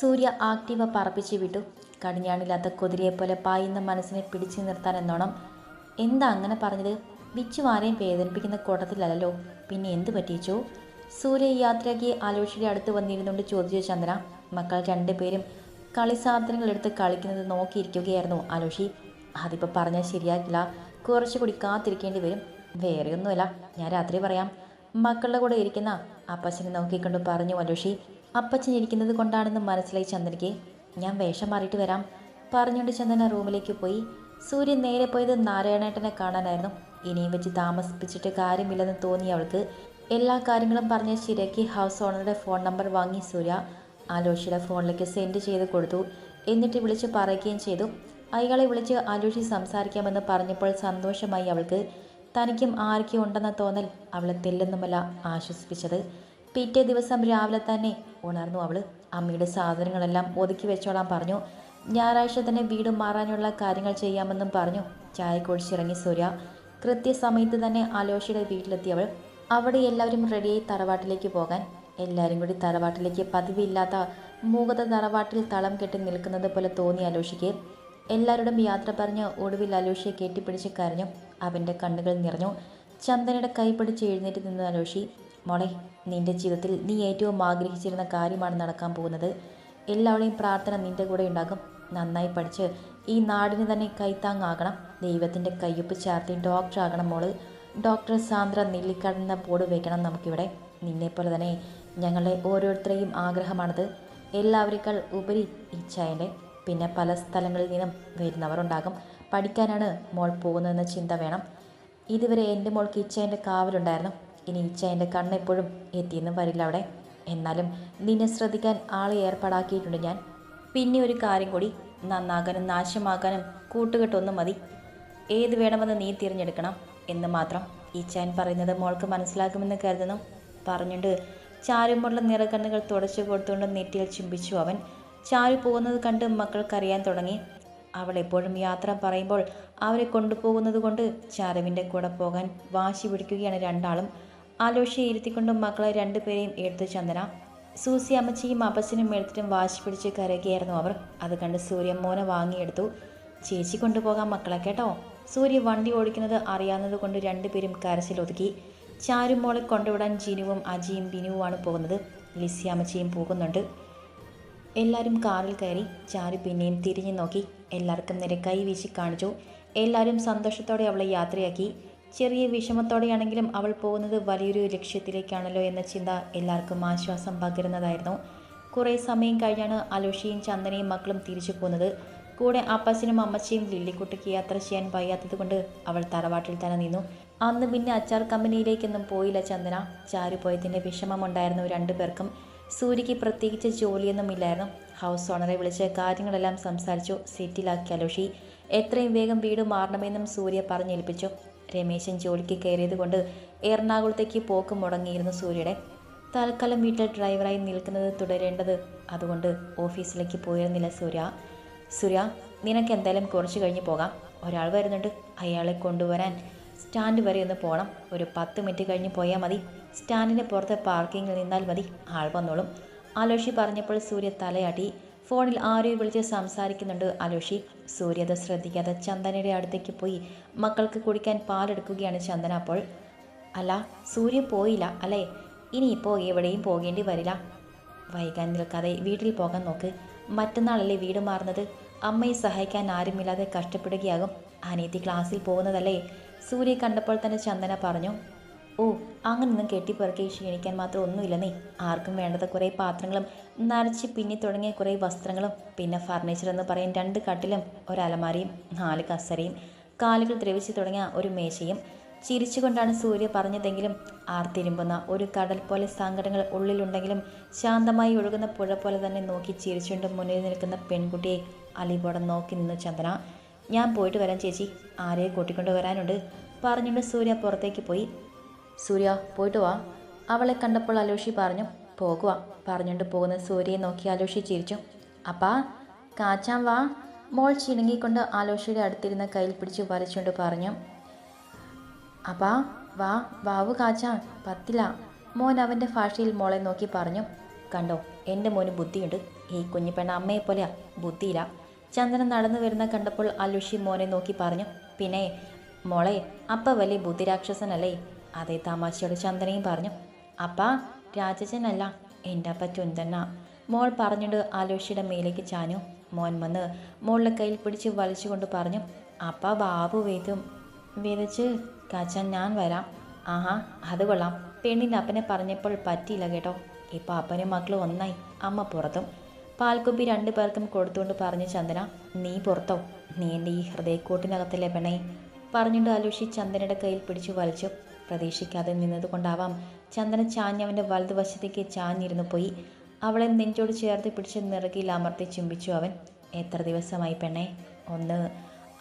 സൂര്യ Activa പറപ്പിച്ച് വിട്ടു. കടിഞ്ഞാണില്ലാത്ത കുതിരയെപ്പോലെ പായുന്ന മനസ്സിനെ പിടിച്ചു നിർത്താൻ എന്നോണം. എന്താ അങ്ങനെ പറഞ്ഞത്? വിച്ചു ആരെയും വേദനിപ്പിക്കുന്ന കൂട്ടത്തിലല്ലോ പിന്നെ എന്ത് പറ്റിച്ചു? സൂര്യ യാത്രയ്ക്ക് ആലോചിയുടെ അടുത്ത് വന്നിരുന്നുകൊണ്ട് ചോദിച്ചു ചന്ദ്ര മക്കൾ രണ്ടുപേരും കളി സാധനങ്ങൾ എടുത്ത് കളിക്കുന്നത് നോക്കിയിരിക്കുകയായിരുന്നു ആലോഷി അതിപ്പോൾ പറഞ്ഞാൽ ശരിയാകില്ല കുറച്ചുകൂടി കാത്തിരിക്കേണ്ടി വരും. വേറെയൊന്നുമല്ല. ഞാൻ രാത്രി പറയാം. മക്കളുടെ കൂടെ ഇരിക്കുന്ന അപ്പച്ചനെ നോക്കിക്കൊണ്ട് പറഞ്ഞു അലോഷി അപ്പച്ചൻ ഇരിക്കുന്നത് കൊണ്ടാണെന്ന് മനസ്സിലായി ചന്ദ്രയ്ക്ക് ഞാൻ വേഷം മാറിയിട്ട് വരാം. പറഞ്ഞുകൊണ്ട് ചന്ദന റൂമിലേക്ക് പോയി. സൂര്യൻ നേരെ പോയത് നാരായണേട്ടനെ കാണാനായിരുന്നു. ഇനിയും വെച്ച് താമസിപ്പിച്ചിട്ട് കാര്യമില്ലെന്ന് തോന്നി അവൾക്ക്. എല്ലാ കാര്യങ്ങളും പറഞ്ഞ ശിരയ്ക്ക് ഹൗസ് ഓണറുടെ ഫോൺ നമ്പർ വാങ്ങി സൂര്യ ആലോഷിയുടെ ഫോണിലേക്ക് സെൻഡ് ചെയ്ത് കൊടുത്തു. എന്നിട്ട് വിളിച്ച് പറയുകയും ചെയ്തു. അയാളെ വിളിച്ച് ആലോഷി സംസാരിക്കാമെന്ന് പറഞ്ഞപ്പോൾ സന്തോഷമായി അവൾക്ക്. തനിക്കും ആർക്കും ഉണ്ടെന്ന തോന്നൽ അവളെ തെല്ലെന്നുമല്ല ആശ്വസിപ്പിച്ചത്. പിറ്റേ ദിവസം രാവിലെ തന്നെ ഉണർന്നു. അവൾ അമ്മയുടെ സാധനങ്ങളെല്ലാം ഒതുക്കി വെച്ചോളാൻ പറഞ്ഞു. ഞായറാഴ്ച തന്നെ വീട് മാറാനുള്ള കാര്യങ്ങൾ ചെയ്യാമെന്നും പറഞ്ഞു. ചായ കുടിച്ചിറങ്ങി സൂര്യ. കൃത്യസമയത്ത് തന്നെ അലോഷയുടെ വീട്ടിലെത്തിയവൾ അവിടെ എല്ലാവരും റെഡിയായി തറവാട്ടിലേക്ക് പോകാൻ. എല്ലാവരും കൂടി തറവാട്ടിലേക്ക് പതിവില്ലാത്ത മൂകത തറവാട്ടിൽ തളം കെട്ടി നിൽക്കുന്നത് പോലെ തോന്നി അലോഷിക്ക് എല്ലാവരോടും യാത്ര പറഞ്ഞ് ഒടുവിൽ അലോഷിയെ കെട്ടിപ്പിടിച്ച് കരഞ്ഞു. അവന്റെ കണ്ണുകൾ നിറഞ്ഞു. ചന്ദനയുടെ കൈ പിടിച്ച് എഴുന്നേറ്റ് നിന്നു അലോഷി മോളെ നിന്റെ ജീവിതത്തിൽ നീ ഏറ്റവും ആഗ്രഹിച്ചിരുന്ന കാര്യമാണ് നടക്കാൻ പോകുന്നത്. എല്ലാവരുടെയും പ്രാർത്ഥന നിന്റെ കൂടെ ഉണ്ടാകും. നന്നായി പഠിച്ച് ഈ നാടിന് തന്നെ കൈത്താങ്ങാകണം. ദൈവത്തിന്റെ കയ്യൊപ്പ് ചേർത്തി ഡോക്ടറാകണം മോൾ. ഡോക്ടർ സാന്ദ്ര നെല്ലിക്കടന്ന ബോർഡ് വയ്ക്കണം നമുക്കിവിടെ. നിന്നെപ്പോലെ തന്നെ ഞങ്ങളുടെ ഓരോരുത്തരെയും ആഗ്രഹമാണത്. എല്ലാവരേക്കാൾ ഉപരി ഇച്ഛായന്റെ പിന്നെ പല സ്ഥലങ്ങളിൽ നിന്നും വരുന്നവരുണ്ടാകും പഠിക്കാനാണ് മോൾ പോകുന്നതെന്ന ചിന്ത വേണം. ഇതുവരെ എന്റെ മോൾക്ക് ഇച്ഛേന്റെ കാവലുണ്ടായിരുന്നു. ഇനി ഇച്ഛേന്റെ കണ്ണെപ്പോഴും എത്തിയെന്നും വരില്ല അവിടെ. എന്നാലും നിന്നെ ശ്രദ്ധിക്കാൻ ആളെ ഏർപ്പാടാക്കിയിട്ടുണ്ട് ഞാൻ. പിന്നെ ഒരു കാര്യം കൂടി. നന്നാകാനും നാശമാകാനും കൂട്ടുകെട്ടൊന്നും മതി. ഏത് വേണമെന്ന് നീ തിരഞ്ഞെടുക്കണം എന്ന് മാത്രം ഈച്ചാൻ പറയുന്നത് മോൾക്ക് മനസ്സിലാക്കുമെന്ന് കരുതുന്നു. പറഞ്ഞുകൊണ്ട് ചാരുമുള്ള നിറകണ്ണുകൾ തുടച്ചു കൊടുത്തുകൊണ്ട് നെറ്റിയിൽ ചുംബിച്ചു അവൻ. ചാരു പോകുന്നത് കണ്ട് മക്കൾക്കറിയാൻ തുടങ്ങി. അവൾ എപ്പോഴും യാത്ര പറയുമ്പോൾ അവരെ കൊണ്ടുപോകുന്നത് കൊണ്ട് ചാരുവിന്റെ കൂടെ പോകാൻ വാശി പിടിക്കുകയാണ് രണ്ടാളും. ആലോഷിയെ ഇരുത്തിക്കൊണ്ടും മക്കളെ രണ്ടുപേരെയും എടുത്തു ചന്ദന. സൂസി അമ്മച്ചിയും അപ്പച്ചനും എടുത്തിട്ടും വാശി പിടിച്ച് കരയുകയായിരുന്നു അവർ. അത് കണ്ട് സൂര്യ മോനെ വാങ്ങിയെടുത്തു. ചേച്ചി കൊണ്ടുപോകാം മക്കളെ കേട്ടോ. സൂര്യ വണ്ടി ഓടിക്കുന്നത് അറിയാവുന്നത് കൊണ്ട് രണ്ടുപേരും കരച്ചിലൊതുക്കി. ചാരും മോളെ കൊണ്ടുവിടാൻ ജിനുവും അജിയും ബിനുവുമാണ് പോകുന്നത്. ലിസി അമ്മച്ചിയും പോകുന്നുണ്ട്. എല്ലാവരും കാറിൽ കയറി. ചാരു പിന്നെയും തിരിഞ്ഞു നോക്കി. എല്ലാവർക്കും നിരക്കായി വീശി കാണിച്ചു. എല്ലാവരും സന്തോഷത്തോടെ അവളെ യാത്രയാക്കി. ചെറിയ വിഷമത്തോടെയാണെങ്കിലും അവൾ പോകുന്നത് വലിയൊരു ലക്ഷ്യത്തിലേക്കാണല്ലോ എന്ന ചിന്ത എല്ലാവർക്കും ആശ്വാസം പകരുന്നതായിരുന്നു. കുറേ സമയം കഴിഞ്ഞാണ് അലോഷിയും ചന്ദനയും മക്കളും തിരിച്ചു പോകുന്നത് കൂടെ അപ്പച്ചനും അമ്മച്ചയും ലില്ലിക്കുട്ടിക്ക് യാത്ര ചെയ്യാൻ വയ്യാത്തത് കൊണ്ട് അവൾ തറവാട്ടിൽ തന്നെ നിന്നു. അന്ന് പിന്നെ അച്ചാർ കമ്പനിയിലേക്കൊന്നും പോയില്ല ചന്ദന. ചാരു പോയതിന്റെ വിഷമമുണ്ടായിരുന്നു രണ്ടു പേർക്കും. സൂര്യയ്ക്ക് പ്രത്യേകിച്ച് ജോലിയൊന്നും ഇല്ലായിരുന്നു. ഹൗസ് ഓണറെ വിളിച്ച് കാര്യങ്ങളെല്ലാം സംസാരിച്ചു. സെറ്റിലാക്കി അലോഷി. എത്രയും വേഗം വീട് മാറണമെന്നും സൂര്യ പറഞ്ഞേൽപ്പിച്ചു. രമേശൻ ജോലിക്ക് കയറിയതുകൊണ്ട് എറണാകുളത്തേക്ക് പോക്ക് മുടങ്ങിയിരുന്നു സൂര്യയുടെ. തൽക്കാലം വീട്ടിൽ ഡ്രൈവറായി നിൽക്കുന്നത് തുടരേണ്ടത് അതുകൊണ്ട് ഓഫീസിലേക്ക് പോയിരുന്നില്ല സൂര്യ. സൂര്യ നിനക്ക് എന്തായാലും കുറച്ച് കഴിഞ്ഞ് പോകാം. ഒരാൾ വരുന്നുണ്ട്. അയാളെ കൊണ്ടുവരാൻ സ്റ്റാൻഡ് വരെ ഒന്ന് പോകണം ഒരു പത്ത് മിനിറ്റ് കഴിഞ്ഞ് പോയാൽ മതി. സ്റ്റാൻഡിന് പുറത്ത് പാർക്കിങ്ങിൽ നിന്നാൽ മതി. ആൾ വന്നോളും. ആലോഷി പറഞ്ഞപ്പോൾ സൂര്യ തലയാട്ടി. ഫോണിൽ ആരെയും വിളിച്ച് സംസാരിക്കുന്നുണ്ട് അലോഷി. സൂര്യ അത് ശ്രദ്ധിക്കാതെ ചന്ദനയുടെ അടുത്തേക്ക് പോയി മക്കൾക്ക് കുടിക്കാൻ പാലെടുക്കുകയാണ് ചന്ദന അപ്പോൾ. അല്ല സൂര്യ പോയില്ല അല്ലേ? ഇനിയിപ്പോൾ എവിടെയും പോകേണ്ടി വരില്ല. വൈകാൻ നിൽക്കാതെ വീട്ടിൽ പോകാൻ നോക്ക്. മറ്റന്നാളല്ലേ വീട് മാറുന്നത്? അമ്മയെ സഹായിക്കാൻ ആരുമില്ലാതെ കഷ്ടപ്പെടുകയാകും. അനീതി ക്ലാസ്സിൽ പോകുന്നതല്ലേ? സൂര്യ കണ്ടപ്പോൾ തന്നെ ചന്ദന പറഞ്ഞു ഓ അങ്ങനൊന്നും കെട്ടിപ്പെറുക്കി ക്ഷീണിക്കാൻ മാത്രം ഒന്നുമില്ലെന്നേ ആർക്കും വേണ്ടത് കുറേ പാത്രങ്ങളും നരച്ച് പിന്നി തുടങ്ങിയ കുറേ വസ്ത്രങ്ങളും പിന്നെ ഫർണിച്ചർ എന്ന് പറയും രണ്ട് കട്ടിലും ഒരലമാരയും നാല് കസരയും കാലുകൾ ദ്രവിച്ചു തുടങ്ങിയ ഒരു മേശയും. ചിരിച്ചുകൊണ്ടാണ് സൂര്യ പറഞ്ഞതെങ്കിലും ആർത്തിരുമ്പുന്ന ഒരു കടൽ പോലെ സങ്കടങ്ങൾ ഉള്ളിലുണ്ടെങ്കിലും ശാന്തമായി ഒഴുകുന്ന പുഴ പോലെ തന്നെ നോക്കി ചിരിച്ചുകൊണ്ട് മുന്നിൽ നിൽക്കുന്ന പെൺകുട്ടിയെ അലിബോടെ നോക്കി നിന്നു ചന്ദന. ഞാൻ പോയിട്ട് വരാം ചേച്ചി. ആരെയെ കൂട്ടിക്കൊണ്ട് വരാനുണ്ട്. പറഞ്ഞുകൊണ്ട് സൂര്യ പുറത്തേക്ക് പോയി. സൂര്യ പോയിട്ട് വാ. അവളെ കണ്ടപ്പോൾ അലോഷി പറഞ്ഞു പോകുക പറഞ്ഞുകൊണ്ട് പോകുന്ന സൂര്യയെ നോക്കി അലോഷി ചിരിച്ചു. അപ്പാ കാച്ചാൻ വാ. മോൾ ചിണുങ്ങിക്കൊണ്ട് ആലോഷിയുടെ അടുത്തിരുന്ന കയ്യിൽ പിടിച്ച് വരച്ചുകൊണ്ട് പറഞ്ഞു അപ്പാ വാ വാവ് കാച്ചാൻ പത്തില. മോൻ അവന്റെ ഭാഷയിൽ മോളെ നോക്കി പറഞ്ഞു കണ്ടോ എന്റെ മോന് ബുദ്ധിയുണ്ട്. ഈ കുഞ്ഞു പെണ്ണ അമ്മയെ ബുദ്ധിയില്ല ചന്ദ്രൻ നടന്നു വരുന്ന കണ്ടപ്പോൾ അലുഷി മോനെ നോക്കി പറഞ്ഞു പിന്നെ മോളെ അപ്പ വലിയ ബുദ്ധിരാക്ഷസനല്ലേ? അതേ തമാശയോട് ചന്ദനയും പറഞ്ഞു അപ്പാ രാജചനല്ല എന്റെ അപ്പ ചുന്തന്ന. മോൾ പറഞ്ഞിട്ട് ആലോഷിയുടെ മേലേക്ക് ചാഞ്ഞു. മോൻ വന്ന് മോളുടെ കയ്യിൽ പിടിച്ച് വലിച്ചുകൊണ്ട് പറഞ്ഞു അപ്പ ബാബു വേദും വിതച്ച് കച്ചാൻ ഞാൻ വരാം. ആഹാ അത് കൊള്ളാം. പെണ്ണിന്റെ അപ്പനെ പറഞ്ഞപ്പോൾ പറ്റിയില്ല കേട്ടോ. ഇപ്പം അപ്പനും മക്കളും ഒന്നായി. അമ്മ പുറത്തും. പാൽക്കുപ്പി രണ്ടു പേർക്കും കൊടുത്തുകൊണ്ട് പറഞ്ഞു ചന്ദന നീ പുറത്തോ? നീ എന്റെ ഈ ഹൃദയക്കൂട്ടിനകത്തല്ലേ പെണ്ണേ? പറഞ്ഞുകൊണ്ട് അലുഷി ചന്ദനയുടെ കയ്യിൽ പിടിച്ചു വലിച്ചു. പ്രതീക്ഷിക്കാതെ നിന്നതുകൊണ്ടാവാം ചന്ദന ചാഞ്ഞവന്റെ വലതുവശത്തേക്ക് ചാഞ്ഞിരുന്നു പോയി. അവളെ നെഞ്ചോട് ചേർത്ത് പിടിച്ച് നിറകിൽ അമർത്തി ചുംബിച്ചു അവൻ. എത്ര ദിവസമായി പെണ്ണെ? ഒന്ന്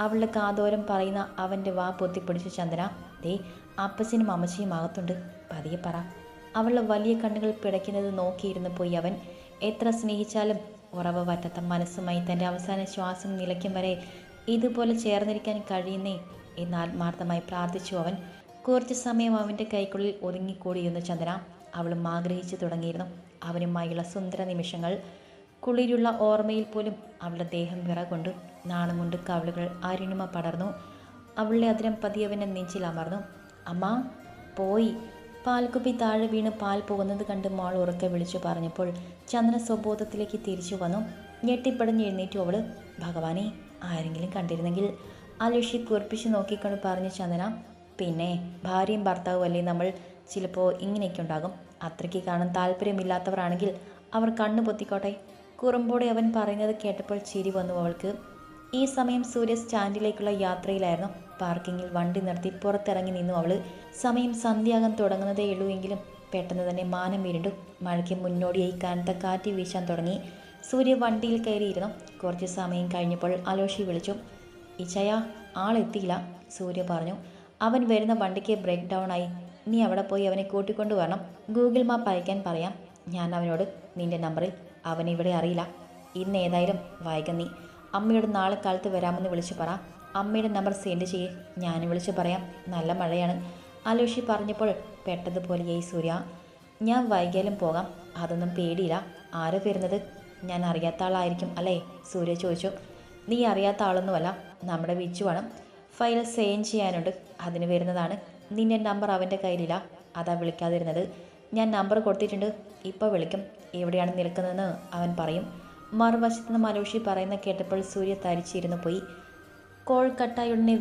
അവളുടെ കാതോരം പറയുന്ന അവന്റെ വാ പൊത്തിപ്പിടിച്ചു ചന്ദന. ദേ അപ്പച്ചനും അമ്മച്ചിയും അകത്തുണ്ട്. പതിയെ പറ അവളുടെ വലിയ കണ്ണുകൾ പിടയ്ക്കുന്നത് നോക്കിയിരുന്നു പോയി അവൻ. എത്ര സ്നേഹിച്ചാലും ഉറവ് പറ്റാത്ത മനസ്സുമായി തന്റെ അവസാന ശ്വാസം നിലയ്ക്കും വരെ ഇതുപോലെ ചേർന്നിരിക്കാൻ കഴിയുന്നേ എന്ന് ആത്മാർത്ഥമായി പ്രാർത്ഥിച്ചു അവൻ. കുറച്ച് സമയം അവന്റെ കൈക്കുള്ളിൽ ഒതുങ്ങിക്കൂടിയിരുന്നു ചന്ദ്ര അവളും ആഗ്രഹിച്ചു തുടങ്ങിയിരുന്നു. അവനുമായുള്ള സുന്ദര നിമിഷങ്ങൾ കുളിരുള്ള ഓർമ്മയിൽ പോലും അവളുടെ ദേഹം വിറകൊണ്ടു. നാണം കൊണ്ട് കവളുകൾ അരുണിമ പടർന്നു. അവളുടെ അതിരം പതിയവനെ നെഞ്ചിൽ അമർന്നു. അമ്മ പോയി. പാൽക്കുപ്പി താഴെ വീണ് പാൽ പോകുന്നത് കണ്ട് മോൾ ഉറക്കെ വിളിച്ചു പറഞ്ഞപ്പോൾ ചന്ദ്ര സ്വബോധത്തിലേക്ക് തിരിച്ചു വന്നു. ഞെട്ടിപ്പടഞ്ഞ് എഴുന്നേറ്റു അവൾ. ഭഗവാനെ ആരെങ്കിലും കണ്ടിരുന്നെങ്കിൽ അലുഷി കുറിപ്പിച്ച് നോക്കിക്കൊണ്ട് പറഞ്ഞു ചന്ദന. പിന്നെ ഭാര്യയും ഭർത്താവും അല്ലേ നമ്മൾ ചിലപ്പോൾ ഇങ്ങനെയൊക്കെ ഉണ്ടാകും. അത്രയ്ക്ക് കാണാൻ താല്പര്യമില്ലാത്തവരാണെങ്കിൽ അവർ കണ്ണു പൊത്തിക്കോട്ടെ. കുറുമ്പോടെ അവൻ പറയുന്നത് കേട്ടപ്പോൾ ചിരി വന്നു അവൾക്ക്. ഈ സമയം സൂര്യ സ്റ്റാൻഡിലേക്കുള്ള യാത്രയിലായിരുന്നു. പാർക്കിങ്ങിൽ വണ്ടി നിർത്തി പുറത്തിറങ്ങി നിന്നു അവൾ സമയം സന്ധ്യാകം തുടങ്ങുന്നതേ ഉള്ളൂ എങ്കിലും പെട്ടെന്ന് തന്നെ മാനം വീരുണ്ടു മഴയ്ക്ക് മുന്നോടിയായി കനത്ത കാറ്റ് വീശാൻ തുടങ്ങി. സൂര്യ വണ്ടിയിൽ കയറിയിരുന്നു. കുറച്ച് സമയം കഴിഞ്ഞപ്പോൾ അലോഷി വിളിച്ചു. ഇച്ചയ ആളെത്തിയില്ല സൂര്യ പറഞ്ഞു. അവൻ വരുന്ന വണ്ടിക്ക് ബ്രേക്ക് ഡൗൺ ആയി. നീ അവിടെ പോയി അവനെ കൂട്ടിക്കൊണ്ടു വരണം. ഗൂഗിൾ മാപ്പ് അയക്കാൻ പറയാം. ഞാൻ അവനോട് നിന്റെ നമ്പറിൽ അവൻ ഇവിടെ അറിയില്ല. ഇന്ന് ഏതായാലും വൈകം നീ. അമ്മയോട് നാളെ കാലത്ത് വരാമെന്ന് വിളിച്ചു പറ. അമ്മയുടെ നമ്പർ സെൻഡ് ചെയ്യേ. ഞാൻ വിളിച്ചു പറയാം. നല്ല മഴയാണ്. അലോഷി പറഞ്ഞപ്പോൾ പെട്ടതുപോലെയായി സൂര്യ ഞാൻ വൈകിയാലും പോകാം. അതൊന്നും പേടിയില്ല. ആര് വരുന്നത് ഞാൻ അറിയാത്ത ആളായിരിക്കും അല്ലേ? സൂര്യ ചോദിച്ചു. നീ അറിയാത്ത ആളൊന്നുമല്ല. നമ്മുടെ വിച്ചുവാണ് ഫയൽ സെയിൻ ചെയ്യാനുണ്ട്. അതിന് വരുന്നതാണ്. നിന്റെ നമ്പർ അവന്റെ കയ്യിലില്ല. അതാ വിളിക്കാതിരുന്നത്. ഞാൻ നമ്പർ കൊടുത്തിട്ടുണ്ട്. ഇപ്പോൾ വിളിക്കും. എവിടെയാണ് നിൽക്കുന്നതെന്ന് അവൻ പറയും. മറുവശത്ത് നിന്ന് മലോഷി പറയുന്ന കേട്ടപ്പോൾ സൂര്യ തരിച്ചിരുന്നു പോയി. കോൾ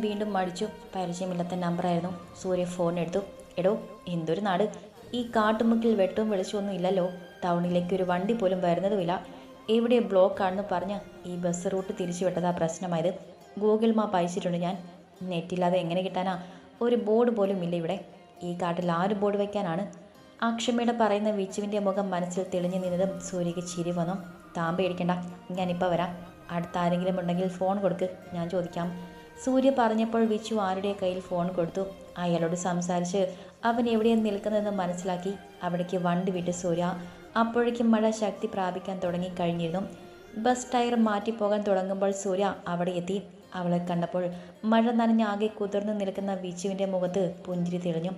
വീണ്ടും മടിച്ചു. പരിചയമില്ലാത്ത നമ്പറായിരുന്നു. സൂര്യ ഫോൺ എടുത്തു. എടോ എന്തൊരു നാട്. ഈ കാട്ടുമുക്കിൽ വെട്ടവും വെളിച്ചമൊന്നും ഇല്ലല്ലോ. ടൗണിലേക്ക് ഒരു വണ്ടി പോലും വരുന്നതുമില്ല. എവിടെ ബ്ലോക്കാണെന്ന് പറഞ്ഞ് ഈ ബസ് റൂട്ട് തിരിച്ചു വിട്ടതാ പ്രശ്നമായത്. ഗൂഗിൾ മാപ്പ് അയച്ചിട്ടുണ്ട് ഞാൻ. നെറ്റില്ലാതെ എങ്ങനെ കിട്ടാനാ? ഒരു ബോർഡ് പോലും ഇല്ല ഇവിടെ. ഈ കാട്ടിൽ ആര് ബോർഡ് വയ്ക്കാനാണ്? അക്ഷമയുടെ പറയുന്ന വിച്ചുവിന്റെ മുഖം മനസ്സിൽ തെളിഞ്ഞു നിന്നതും സൂര്യക്ക് ചിരി വന്നു. താൻ പേടിക്കണ്ട ഞാനിപ്പോൾ വരാം. അടുത്ത ആരെങ്കിലും ഉണ്ടെങ്കിൽ ഫോൺ കൊടുക്ക് ഞാൻ ചോദിക്കാം. സൂര്യ പറഞ്ഞപ്പോൾ വിച്ചു ആരുടെ കയ്യിൽ ഫോൺ കൊടുത്തു. അയാളോട് സംസാരിച്ച് അവൻ എവിടെയാണ് നിൽക്കുന്നതെന്ന് മനസ്സിലാക്കി. അവിടേക്ക് വണ്ടി വിട്ട് സൂര്യ. അപ്പോഴേക്കും മഴ ശക്തി പ്രാപിക്കാൻ തുടങ്ങി കഴിഞ്ഞിരുന്നു. ബസ് ടയർ മാറ്റിപ്പോകാൻ തുടങ്ങുമ്പോൾ സൂര്യ അവിടെ എത്തി. അവളെ കണ്ടപ്പോൾ മഴ നനഞ്ഞ് ആകെ കുതിർന്നു നിൽക്കുന്ന വിച്ചുവിന്റെ മുഖത്ത് പുഞ്ചിരി തെളിഞ്ഞു.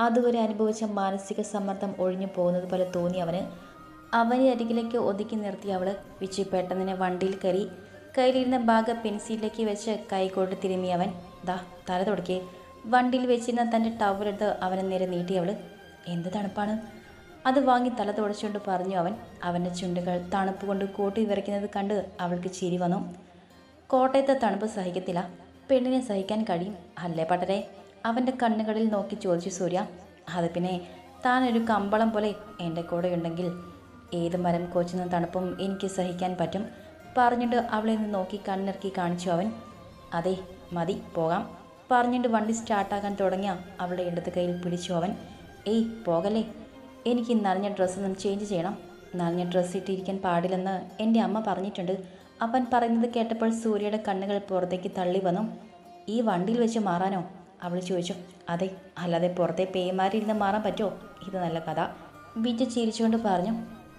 അതുവരെ അനുഭവിച്ച മാനസിക സമ്മർദ്ദം ഒഴിഞ്ഞു പോകുന്നത് പോലെ തോന്നി അവന്. അവനെ അരികിലേക്ക് ഒതുക്കി നിർത്തി അവൾ വിച്ചു പെട്ടെന്ന് വണ്ടിയിൽ കയറി. കയ്യിലിരുന്ന ബാഗ് പെൻസിലിലേക്ക് വെച്ച് കൈകൊണ്ട് തിരുമ്മി അവൻ ദാ തല തുടക്കി വണ്ടിയിൽ വെച്ചിരുന്ന തന്റെ ടവലെടുത്ത് അവനെ നേരെ നീട്ടി അവൾ എന്ത് തണുപ്പാണ്? അത് വാങ്ങി തല തുടച്ചുകൊണ്ട് പറഞ്ഞു അവൻ. അവന്റെ ചുണ്ടുകൾ തണുപ്പ് കൊണ്ട് കൂട്ടി വിറയ്ക്കുന്നത് കണ്ട് അവൾക്ക് ചിരി വന്നു. കോട്ടയത്തെ തണുപ്പ് സഹിക്കത്തില്ല. പെണ്ണിനെ സഹിക്കാൻ കഴിയും. അല്ലേ പട്ടരെ അവന്റെ കണ്ണുകളിൽ നോക്കി ചോദിച്ചു സൂര്യ. അത് പിന്നെ താനൊരു കമ്പളം പോലെ എന്റെ കൂടെ ഉണ്ടെങ്കിൽ ഏത് മരം കോച്ചുന്ന തണുപ്പും എനിക്ക് സഹിക്കാൻ പറ്റും. പറഞ്ഞിട്ട് അവളെ നിന്ന് നോക്കി കണ്ണിറക്കി കാണിച്ചു അവൻ. അതെ മതി പോകാം. പറഞ്ഞിട്ട് വണ്ടി സ്റ്റാർട്ടാക്കാൻ തുടങ്ങിയ അവളുടെ ഇടത് കയ്യിൽ പിടിച്ചു അവൻ. ഏയ് പോകല്ലേ? എനിക്ക് നനഞ്ഞ ഡ്രസ്സൊന്നും ചേഞ്ച് ചെയ്യണം. നനഞ്ഞ ഡ്രസ്സ് ഇട്ടിരിക്കാൻ പാടില്ലെന്ന് എന്റെ അമ്മ പറഞ്ഞിട്ടുണ്ട്. അവൻ പറയുന്നത് കേട്ടപ്പോൾ സൂര്യയുടെ കണ്ണുകൾ പുറത്തേക്ക് തള്ളി വന്നു. ഈ വണ്ടിയിൽ വെച്ച് മാറാനോ? അവൾ ചോദിച്ചു. അതെ അല്ലാതെ പുറത്തെ പേമാരിയിരുന്ന് മാറാൻ പറ്റുമോ? ഇത് നല്ല കഥ. വിജ ചിരിച്ചുകൊണ്ട് പറഞ്ഞു.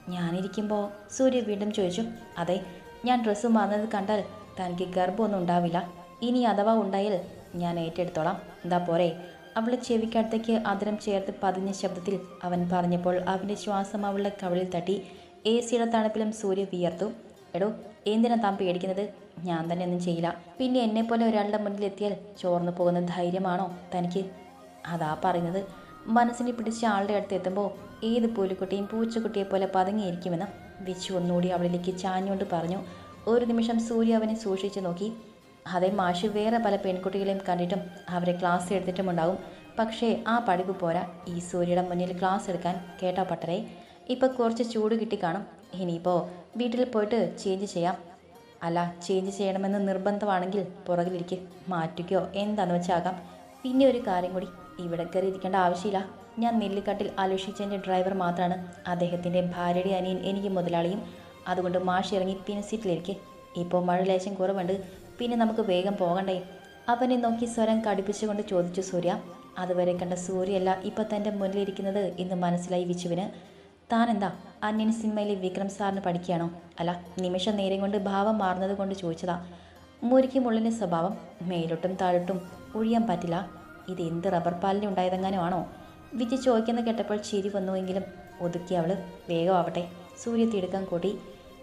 ഞാനിരിക്കുമ്പോൾ സൂര്യ വീണ്ടും ചോദിച്ചു. അതെ ഞാൻ ഡ്രസ്സ് മാറുന്നത് കണ്ടാൽ തനിക്ക് ഗർഭമൊന്നും ഉണ്ടാവില്ല. ഇനി അഥവാ ഉണ്ടായാൽ ഞാൻ ഏറ്റെടുത്തോളാം. എന്താ പോരെ. അവൾ ചെവിക്കടുത്തേക്ക് അതിരം ചേർത്ത് പതിഞ്ഞ ശബ്ദത്തിൽ അവൻ പറഞ്ഞപ്പോൾ അവന്റെ ശ്വാസം അവളുടെ കവളിൽ തട്ടി. എ സിയുടെ തണുപ്പിലും സൂര്യ വിയർത്തു. എടോ എന്തിനാ താൻ പേടിക്കുന്നത്? ഞാൻ തന്നെ ഒന്നും ചെയ്യില്ല. പിന്നെ എന്നെപ്പോലെ ഒരാളുടെ മുന്നിൽ എത്തിയാൽ ചോർന്നു പോകുന്ന ധൈര്യമാണോ തനിക്ക്? അതാ പറയുന്നത്. മനസ്സിനെ പിടിച്ച ആളുടെ അടുത്ത് എത്തുമ്പോൾ ഏത് പൂലിക്കുട്ടിയും പൂച്ചക്കുട്ടിയെ പോലെ പതുങ്ങിയിരിക്കുമെന്ന് വിച്ചു ഒന്നുകൂടി അവളിലേക്ക് ചാഞ്ഞുകൊണ്ട് പറഞ്ഞു. ഒരു നിമിഷം സൂര്യ അവനെ സൂക്ഷിച്ചു നോക്കി. അതേ മാഷ് വേറെ പല പെൺകുട്ടികളെയും കണ്ടിട്ടും അവരെ ക്ലാസ് എടുത്തിട്ടുമുണ്ടാകും പക്ഷേ ആ പഠിപ്പ് പോരാ. ഈ സൂര്യയുടെ മുന്നിൽ ക്ലാസ് എടുക്കാൻ കേട്ടാ പട്ടരെ. ഇപ്പം കുറച്ച് ചൂട് കിട്ടി കാണും. ഇനിയിപ്പോൾ വീട്ടിൽ പോയിട്ട് ചേഞ്ച് ചെയ്യാം. അല്ല ചേഞ്ച് ചെയ്യണമെന്ന് നിർബന്ധമാണെങ്കിൽ പുറകിലിരിക്ക് മാറ്റുകയോ എന്താണെന്ന് വെച്ചാകാം. പിന്നെ ഒരു കാര്യം കൂടി. ഇവിടെ കയറി ഇരിക്കേണ്ട ആവശ്യമില്ല. ഞാൻ നെല്ലിക്കാട്ടിൽ ആലോചിച്ചതിന്റെ ഡ്രൈവർ മാത്രമാണ് അദ്ദേഹത്തിന്റെ ഭാര്യയുടെ അനിയൻ എനിക്ക് മുതലാളിയും. അതുകൊണ്ട് മാഷ് ഇറങ്ങി പിന്നെ സീറ്റിലിരിക്കെ. ഇപ്പോൾ മഴ ലേശം കുറവുണ്ട്. പിന്നെ നമുക്ക് വേഗം പോകണ്ടേ. അവനെ നോക്കി സ്വരം കടുപ്പിച്ചുകൊണ്ട് ചോദിച്ചു സൂര്യ. അതുവരെ കണ്ട സൂര്യല്ല ഇപ്പം തന്റെ മുന്നിലിരിക്കുന്നത് എന്ന് മനസ്സിലായി വിച്ചുവിന്. താൻ എന്താ അന്യൻ സിനിമയിലെ വിക്രം സാറിന് പഠിക്കുകയാണോ? അല്ല നിമിഷം നേരം കൊണ്ട് ഭാവം മാറുന്നത് കൊണ്ട് ചോദിച്ചതാ. മുരിക്കും ഉള്ളിന്റെ സ്വഭാവം മേലോട്ടും താഴോട്ടും ഒഴിയാൻ പറ്റില്ല. ഇത് എന്ത് റബ്ബർ പാലിന് ഉണ്ടായതെങ്ങാനും ആണോ? വിജി ചോദിക്കുന്ന കേട്ടപ്പോൾ ചിരി വന്നുവെങ്കിലും ഒതുക്കി അവൾ വേഗമാവട്ടെ സൂര്യ തിടുക്കം കൂട്ടി.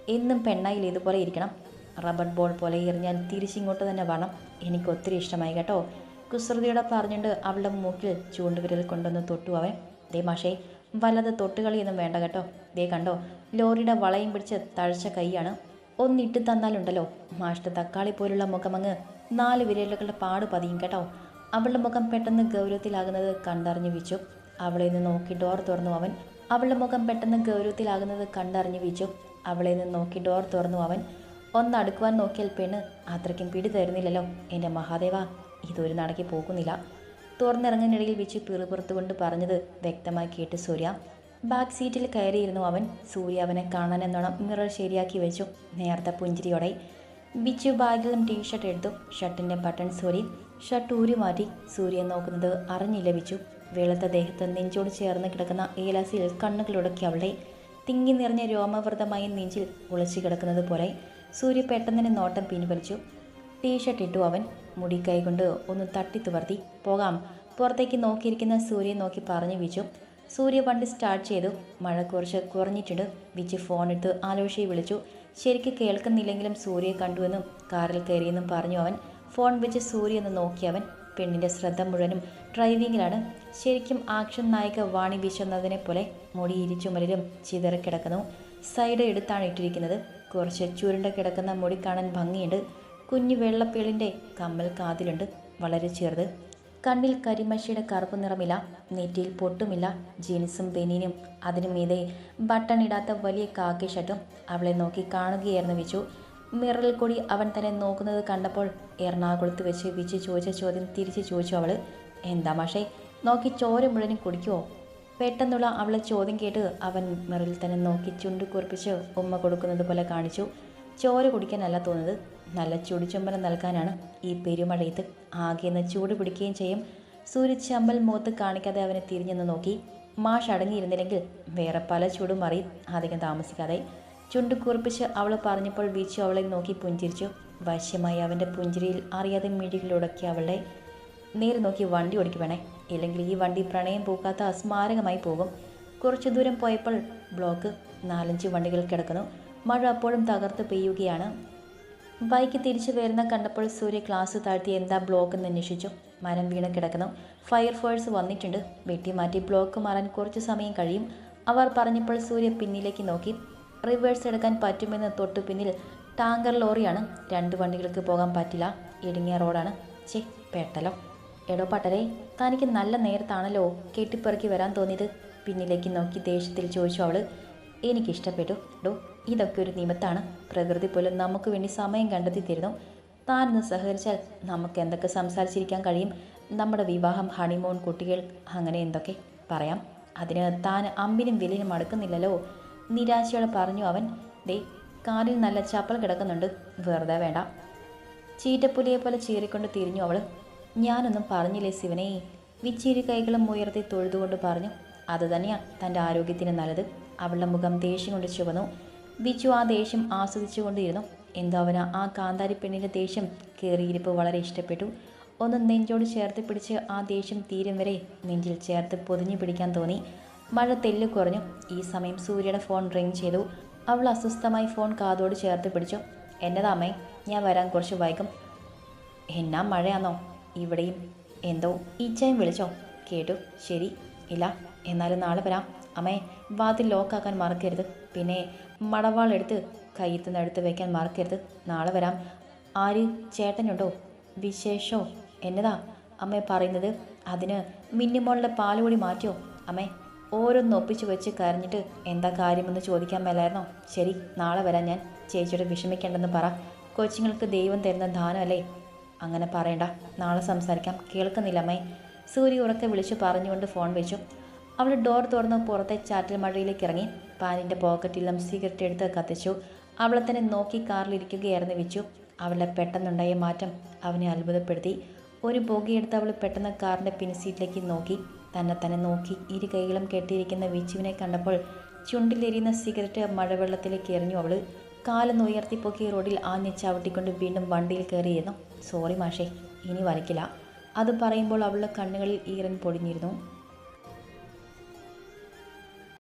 എന്നും പെണ്ണായിൽ ഇതുപോലെ ഇരിക്കണം. റബ്ബർ ബോൾ പോലെ എറിഞ്ഞാൽ തിരിച്ചിങ്ങോട്ട് തന്നെ വേണം. എനിക്ക് ഒത്തിരി ഇഷ്ടമായി കേട്ടോ. കുസൃതിയോടെ പറഞ്ഞുകൊണ്ട് അവളുടെ മൂക്കിൽ ചൂണ്ടുവിരൽ കൊണ്ടൊന്ന് തൊട്ടു അവൻ. ദേ മാഷേ വല്ലത് തൊട്ടുകളിയൊന്നും വേണ്ട കേട്ടോ. ദേ കണ്ടോ ലോറിയുടെ വളയും പിടിച്ച് തഴച്ച കൈയാണ്. ഒന്നിട്ട് തന്നാലുണ്ടല്ലോ. മാഷ്ട തക്കാളി പോലുള്ള മുഖമങ്ങ് നാല് വിരലുകളുടെ പാട് പതിയും കേട്ടോ. അവളുടെ മുഖം പെട്ടെന്ന് ഗൗരവത്തിലാകുന്നത് കണ്ടറിഞ്ഞു വിച്ചു. അവളെ നിന്ന് നോക്കി ഡോർ തുറന്നു അവൻ. അവളുടെ മുഖം പെട്ടെന്ന് ഗൗരവത്തിലാകുന്നത് കണ്ടറിഞ്ഞു വിച്ചു. അവളെ നിന്ന് നോക്കി ഡോർ തുറന്നു അവൻ. ഒന്ന് അടുക്കുവാൻ നോക്കിയാൽ പെണ്ണ് അത്രയ്ക്കും പിടി തരുന്നില്ലല്ലോ. എന്റെ മഹാദേവ ഇതൊരു നടക്കി പോകുന്നില്ല. തുറന്നിറങ്ങുന്നിടയിൽ വെച്ച് പിറുപുറത്തുകൊണ്ട് പറഞ്ഞത് വ്യക്തമായി കേട്ട് സൂര്യ. ബാക്ക് സീറ്റിൽ കയറിയിരുന്നു അവൻ. സൂര്യ അവനെ കാണാനെന്നോണം മിറർ ശരിയാക്കി വെച്ചു. നേരത്തെ പുഞ്ചിരിയോടെ ബിച്ചു ബാഗിലും ടീഷർട്ട് എടുത്തു. ഷർട്ടിന്റെ ബട്ടൺ സോറി ഷർട്ട് ഊരി മാറ്റി സൂര്യൻ നോക്കുന്നത് അറിഞ്ഞില്ല ബിച്ചു വെളുത്ത ദേഹത്ത് നെഞ്ചോട് ചേർന്ന് കിടക്കുന്ന ഏലാസിൽ കണ്ണുകളുടക്കി അവളെ തിങ്ങി നിറഞ്ഞ രോമവൃതമായ നെഞ്ചിൽ ഉളച്ചു കിടക്കുന്നത് പോലെ സൂര്യ പെട്ടെന്ന് നോട്ടം പിൻവലിച്ചു. ടീഷർട്ട് ഇട്ടു അവൻ. മുടി കൈകൊണ്ട് ഒന്ന് തട്ടി തുവർത്തി പോകാം. പുറത്തേക്ക് നോക്കിയിരിക്കുന്ന സൂര്യൻ നോക്കി പറഞ്ഞു വിച്ചു സൂര്യ വണ്ടി സ്റ്റാർട്ട് ചെയ്തു. മഴ കുറച്ച് കുറഞ്ഞിട്ടുണ്ട്. വിച്ച് ഫോൺ എടുത്ത് ആലോചിച്ച് വിളിച്ചു. ശരിക്ക് കേൾക്കുന്നില്ലെങ്കിലും സൂര്യയെ കണ്ടുവെന്നും കാറിൽ കയറിയെന്നും പറഞ്ഞു അവൻ. ഫോൺ വെച്ച് സൂര്യ എന്ന് നോക്കിയവൻ പെണ്ണിന്റെ ശ്രദ്ധ മുഴുവനും ഡ്രൈവിങ്ങിലാണ് ശരിക്കും ആക്ഷൻ നായിക വാണി വീശുന്നതിനെ പോലെ മുടി ഇരിച്ചുമലിലും ചിതറക്കിടക്കുന്നു സൈഡ് എടുത്താണ് ഇട്ടിരിക്കുന്നത്. കുറച്ച് ചുരുണ്ട കിടക്കുന്ന മുടി കാണാൻ ഭംഗിയുണ്ട്. കുഞ്ഞു വെള്ളപ്പേളിന്റെ കമ്മൽ കാതിലുണ്ട് വളരെ ചെറുത്. കണ്ണിൽ കരിമഷിയുടെ കറുപ്പ് നിറമില്ല നെറ്റിയിൽ പൊട്ടുമില്ല ജീൻസും ബെനീനും അതിനു മീതെ ബട്ടൺ ഇടാത്ത വലിയ കാക്കി ഷർട്ടും അവളെ നോക്കി കാണുകയായിരുന്നു വിച്ചു മിററിൽ കൂടി അവൻ തന്നെ നോക്കുന്നത് കണ്ടപ്പോൾ എറണാകുളത്ത് വെച്ച് വിജു ചോദിച്ച ചോദ്യം തിരിച്ച് ചോദിച്ചു അവൾ എന്താ മാഷേ നോക്കി ചോര മുഴുവനും കുടിക്കുമോ പെട്ടെന്നുള്ള അവളെ ചോദ്യം കേട്ട് അവൻ മിററിൽ തന്നെ നോക്കി ചുണ്ടു കുറിപ്പിച്ച് ഉമ്മ കൊടുക്കുന്നത് പോലെ കാണിച്ചു. ചോര കുടിക്കാനല്ല തോന്നുന്നത്. നല്ല ചുടിച്ചുമ്പനം നൽകാനാണ് ഈ പെരുമഴയത്ത് ആകെന്ന് ചൂട് പിടിക്കുകയും ചെയ്യും. സൂര്യ ചമ്പൽ മുഖത്ത് കാണിക്കാതെ അവനെ തിരിഞ്ഞെന്ന് നോക്കി. മാഷ് അടങ്ങിയിരുന്നില്ലെങ്കിൽ വേറെ പല ചൂടും അറിയും അധികം താമസിക്കാതെ. ചുണ്ടു കുറിപ്പിച്ച് അവൾ പറഞ്ഞപ്പോൾ വീച്ചു അവളെ നോക്കി പുഞ്ചിരിച്ചു. വശ്യമായി അവന്റെ പുഞ്ചിരിയിൽ അറിയാതെ മിഴികളുടക്കി അവളുടെ നേരെ നോക്കി വണ്ടി ഓടിക്കുവേണേ ഇല്ലെങ്കിൽ ഈ വണ്ടി പ്രണയം പൂക്കാത്ത അസ്മാരകമായി പോകും. കുറച്ചു ദൂരം പോയപ്പോൾ ബ്ലോക്ക് നാലഞ്ച് വണ്ടികൾ കിടക്കുന്നു. മഴ അപ്പോഴും തകർത്ത് പെയ്യുകയാണ്. ബൈക്ക് തിരിച്ചു വരുന്ന കണ്ടപ്പോൾ സൂര്യ ക്ലാസ് താഴ്ത്തി എന്താ ബ്ലോക്ക് എന്ന് അന്വേഷിച്ചു. മരം വീണ് കിടക്കുന്നു. ഫയർഫോഴ്സ് വന്നിട്ടുണ്ട്. വെട്ടി മാറ്റി ബ്ലോക്ക് മാറാൻ കുറച്ച് സമയം കഴിയും. അവർ പറഞ്ഞപ്പോൾ സൂര്യ പിന്നിലേക്ക് നോക്കി. റിവേഴ്സ് എടുക്കാൻ പറ്റുമെന്ന് തൊട്ട് പിന്നിൽ ടാങ്കർ ലോറിയാണ്. രണ്ട് വണ്ടികൾക്ക് പോകാൻ പറ്റില്ല. ഇടുങ്ങിയ റോഡാണ് ചേ പേട്ടലോ. എടോ പട്ടരെ തനിക്ക് നല്ല നേരത്താണല്ലോ കെട്ടിപ്പിറക്കി വരാൻ തോന്നിയത്. പിന്നിലേക്ക് നോക്കി ദേഷ്യത്തിൽ ചോദിച്ചു അവൾ എനിക്കിഷ്ടപ്പെട്ടു. ഡോ ഇതൊക്കെ ഒരു നിമിത്താണ് പ്രകൃതി പോലും നമുക്ക് വേണ്ടി സമയം കണ്ടെത്തി തരുന്നു. താനൊന്ന് സഹകരിച്ചാൽ നമുക്ക് എന്തൊക്കെ സംസാരിച്ചിരിക്കാൻ കഴിയും? നമ്മുടെ വിവാഹം ഹണിമൂൺ കുട്ടികൾ അങ്ങനെ എന്തൊക്കെ പറയാം? അതിന് താൻ അമ്പിനും വിലിനും അടുക്കുന്നില്ലല്ലോ. നിരാശയോടെ പറഞ്ഞു അവൻ ദേ കാറിൽ നല്ല ചപ്പൽ കിടക്കുന്നുണ്ട്. വെറുതെ വേണ്ട. ചീറ്റപ്പുലിയെ പോലെ ചീറിക്കൊണ്ട് തിരിഞ്ഞു അവൾ. ഞാനൊന്നും പറഞ്ഞില്ലേ ശിവനെ? വിച്ചിരി കൈകളും ഉയർത്തി തൊഴുതുകൊണ്ട് പറഞ്ഞു. അതുതന്നെയാ തന്റെ ആരോഗ്യത്തിന് നല്ലത്. അവളുടെ മുഖം ദേഷ്യം കൊണ്ട് ചുവന്നു. ബിച്ചു ആ ദേഷ്യം ആസ്വദിച്ചുകൊണ്ടിരുന്നു. എന്തോ അവന് ആ കാന്താരി പെണ്ണിന്റെ ദേഷ്യം കയറിയിരിപ്പ് വളരെ ഇഷ്ടപ്പെട്ടു. ഒന്ന് നെഞ്ചോട് ചേർത്ത് പിടിച്ച് ആ ദേഷ്യം തീരും വരെ നെഞ്ചിൽ ചേർത്ത് പൊതിഞ്ഞു പിടിക്കാൻ തോന്നി. മഴ തെല്ലു കുറഞ്ഞു. ഈ സമയം സൂര്യയുടെ ഫോൺ റിങ് ചെയ്തു. അവൾ അസ്വസ്ഥമായി ഫോൺ കാതോട് ചേർത്ത് പിടിച്ചു. എന്നതാമേ ഞാൻ വരാൻ കുറച്ച് വൈകും. എന്നാ മഴയാന്നോ? ഇവിടെയും എന്തോ ഈച്ചയും വിളിച്ചോ? കേട്ടു. ശരി. ഇല്ല. എന്നാലും നാളെ വരാം. അമ്മേ വാതിൽ ലോക്കാക്കാൻ മറക്കരുത്. പിന്നെ മടവാളെടുത്ത് കയ്യത്ത് നിന്ന് എടുത്ത് വയ്ക്കാൻ മറക്കരുത്. നാളെ വരാം. ആര്? ചേട്ടനുണ്ടോ? വിശേഷോ? എന്നതാ അമ്മേ പറയുന്നത്. അതിന് മിന്നിമോളുടെ പാൽ മാറ്റിയോ? അമ്മേ ഓരോന്ന് ഒപ്പിച്ച് വെച്ച് കരഞ്ഞിട്ട് എന്താ കാര്യമെന്ന് ചോദിക്കാൻ മേലായിരുന്നോ? ശരി നാളെ വരാം ഞാൻ. ചേച്ചിയോട് വിഷമിക്കേണ്ടെന്ന് പറ. കൊച്ചുങ്ങൾക്ക് ദൈവം തരുന്ന ദാനമല്ലേ? അങ്ങനെ പറയണ്ട. നാളെ സംസാരിക്കാം. കേൾക്കുന്നില്ല അമ്മേ. സൂര്യ ഉറക്കെ വിളിച്ചു പറഞ്ഞുകൊണ്ട് ഫോൺ വെച്ചു. അവൾ ഡോർ തുറന്ന് പുറത്തെ ചാറ്റൽ മഴയിലേക്ക് ഇറങ്ങി. പാനിന്റെ പോക്കറ്റിൽ നിന്നും സിഗരറ്റ് എടുത്ത് കത്തിച്ചു. അവളെ തന്നെ നോക്കി കാറിലിരിക്കുകയായിരുന്നു വെച്ചു. അവളുടെ പെട്ടെന്നുണ്ടായ മാറ്റം അവനെ അത്ഭുതപ്പെടുത്തി. ഒരു പുകയെടുത്ത് അവൾ പെട്ടെന്ന് കാറിന്റെ പിൻസീറ്റിലേക്ക് നോക്കി. തന്നെ തന്നെ നോക്കി ഇരു കൈകളും കെട്ടിയിരിക്കുന്ന വിച്ചുവിനെ കണ്ടപ്പോൾ ചുണ്ടിലെരിയുന്ന സിഗരറ്റ് മഴവെള്ളത്തിലേക്ക് എറിഞ്ഞു അവൾ. കാലൊന്ന് ഉയർത്തിപ്പൊക്കി റോഡിൽ ആഞ്ഞ് ചവിട്ടിക്കൊണ്ട് വീണ്ടും വണ്ടിയിൽ കയറിയിരുന്നു. സോറി മാഷേ ഇനി വലിക്കില്ല അത് പറയുമ്പോൾ അവളുടെ കണ്ണുകളിൽ ഈറൻ പൊടിഞ്ഞിരുന്നു.